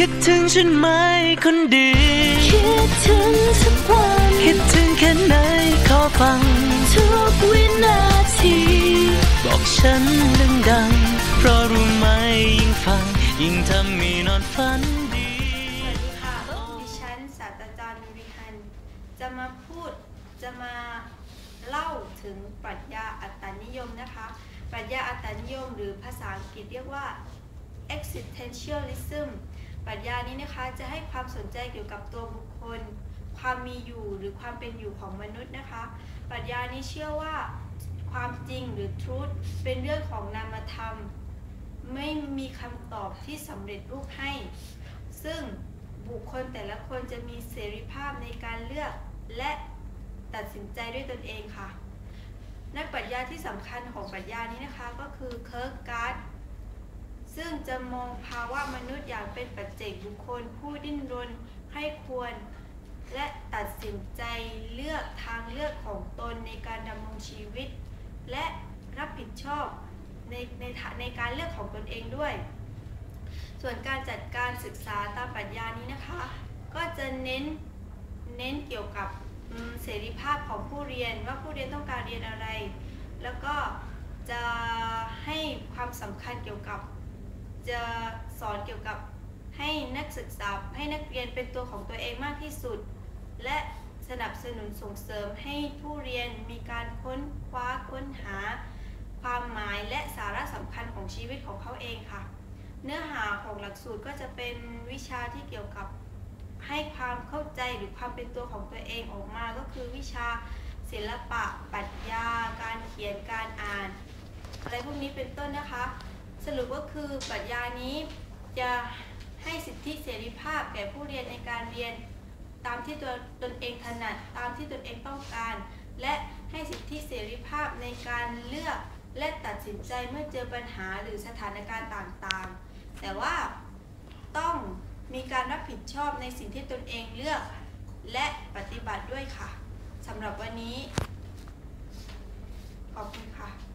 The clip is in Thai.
คิดถึงฉันไหมคนดี คิดถึงทุกวัน คิดถึงแค่ไหนขอฟัง ทุกวินาที บอกฉันดังๆเพราะรู้ไหมยิ่งฟัง ยิ่งทำให้นอนฝันดีสวัสดีค่ะ ดิฉันศาสตราจารย์นุริฮัน จะมาพูด จะมาเล่าถึงปรัชญาอัตตานิยมนะคะ ปรัชญาอัตตานิยมหรือภาษาอังกฤษเรียกว่า existentialism ปรัชญานี้นะคะจะให้ความสนใจเกี่ยวกับตัวบุคคล ความมีอยู่หรือความเป็นอยู่ของมนุษย์นะคะ ปรัชญานี้เชื่อว่าความจริงหรือ truth เป็นเรื่องของนามธรรม ไม่มีคำตอบที่สำเร็จรูปให้ ซึ่งบุคคลแต่ละคนจะมีเสรีภาพในการเลือกและตัดสินใจด้วยตนเองค่ะ นักปรัชญาที่สำคัญของปรัชญานี้นะคะก็คือเคิร์กการ์ด ซึ่งจะมองภาวะมนุษย์อย่างเป็นปัจเจกบุคคลผู้ดิ้นรนให้ควร และตัดสินใจเลือกทางเลือกของตนในการดำรงชีวิต และรับผิดชอบในในในการเลือกของตนเองด้วย ส่วนการจัดการศึกษาตามปรัชญานี้นะคะ ก็จะเน้นเน้นเกี่ยวกับเสรีภาพของผู้เรียนว่าผู้เรียนต้องการเรียนอะไร แล้วก็จะให้ความสำคัญเกี่ยวกับ จะสอนเกี่ยวกับให้นักศึกษาให้นักเรียนเป็นตัวของตัวเองมากที่สุด และสนับสนุนส่งเสริมให้ผู้เรียนมีการค้นคว้าค้นหา ความหมายและสาระสำคัญของชีวิตของเขาเองค่ะ เนื้อหาของหลักสูตรก็จะเป็นวิชาที่เกี่ยวกับให้ความเข้าใจหรือความเป็นตัวของตัวเองออกมา ก็คือวิชาศิลปะปรัชญา การเขียนการอ่าน อะไรพวกนี้เป็นต้นนะคะ สรุปก็คือปรัชญานี้จะให้สิทธิเสรีภาพแก่ผู้เรียนในการเรียน ตามที่ตัวตนเองถนัดตามที่ตนเองต้องการ และให้สิทธิเสรีภาพในการเลือกและตัดสินใจเมื่อเจอปัญหาหรือสถานการณ์ต่างๆ แต่ว่าต้องมีการรับผิดชอบในสิ่งที่ตนเองเลือก และปฏิบัติด้วยค่ะสำหรับวันนี้ ขอบคุณค่ะ